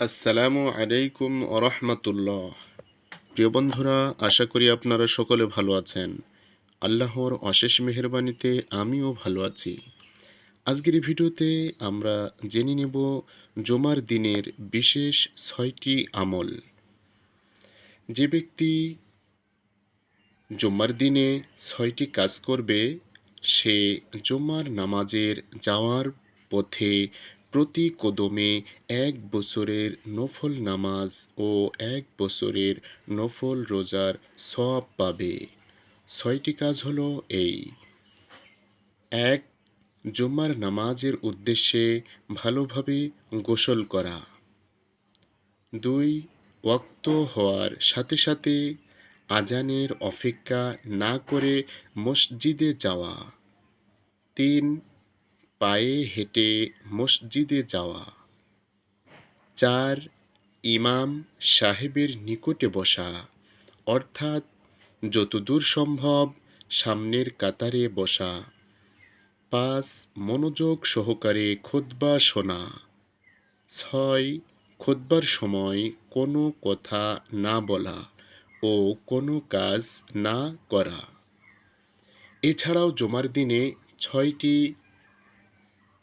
আসসালামু আলাইকুম ওরহমতুল্লাহ। প্রিয় বন্ধুরা, আশা করি আপনারা সকলে ভালো আছেন। আল্লাহর অশেষ মেহরবানিতে আমিও ভালো আছি। আজকের ভিডিওতে আমরা জেনে নেব জমার দিনের বিশেষ ছয়টি আমল। যে ব্যক্তি জুম্মার দিনে ছয়টি কাজ করবে, সে জুম্মার নামাজের যাওয়ার পথে প্রতি কদমে এক বছরের নফল নামাজ ও এক বছরের নফল রোজার সব পাবে। ছয়টি কাজ হলো এই। এক, জুম্মার নামাজের উদ্দেশ্যে ভালোভাবে গোসল করা। দুই, ওয়াক্ত হওয়ার সাথে সাথে আজানের অপেক্ষা না করে মসজিদে যাওয়া। তিন পায়ে হেঁটে মসজিদে যাওয়া। চার ইমাম সাহেবের নিকটে বসা। অর্থাৎ যতদূর সম্ভব সামনের কাতারে বসা। পাঁচ মনোযোগ সহকারে খোদবা শোনা। ছয় খোদবার সময় কোনো কথা না বলা ও কোনো কাজ না করা। এছাড়াও জমার দিনে ছয়টি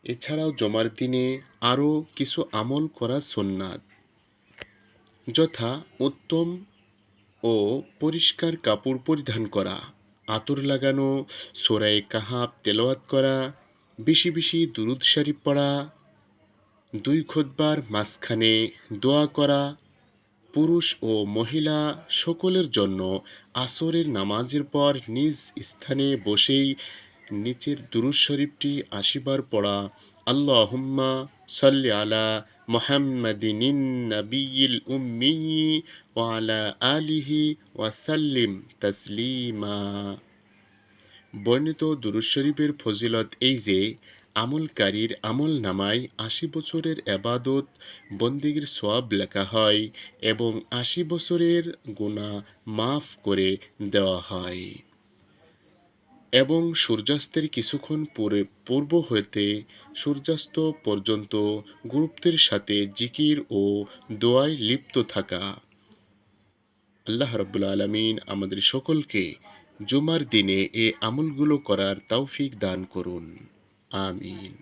এছাড়াও জমার দিনে আরও কিছু আমল করা সোননাথ যথা উত্তম ও পরিষ্কার কাপড় পরিধান করা, আতর লাগানো সোরাই কাহাব তেলাওয়াত করা, বেশি বেশি দুরুদ শরীফ পড়া, দুই খোদবার মাঝখানে দোয়া করা, পুরুষ ও মহিলা সকলের জন্য আসরের নামাজের পর নিজ স্থানে বসেই নিচের দুরুদ শরীফটি আশিবার পড়া, আল্লাহুম্মা সাল্লি আলা মুহাম্মাদিন নবিয়িল উম্মি ওয়া আলা আলিহি ওয়াসাল্লিম তাসলিমা। বর্ণিত দুরুদ শরীফের ফজিলত এই যে, আমলকারীর আমল নামায় আশি বছরের এবাদত, বন্দিগির সোয়াব লেখা হয় এবং আশি বছরের গুণা মাফ করে দেওয়া হয়। এবং সূর্যাস্তের কিছুক্ষণ পরে পূর্ব হইতে সূর্যাস্ত পর্যন্ত গুরুত্বের সাথে জিকির ও দোয়ায় লিপ্ত থাকা। আল্লাহ রব্বুল আলমিন আমাদের সকলকে জুমার দিনে এ আমলগুলো করার তৌফিক দান করুন। আমিন।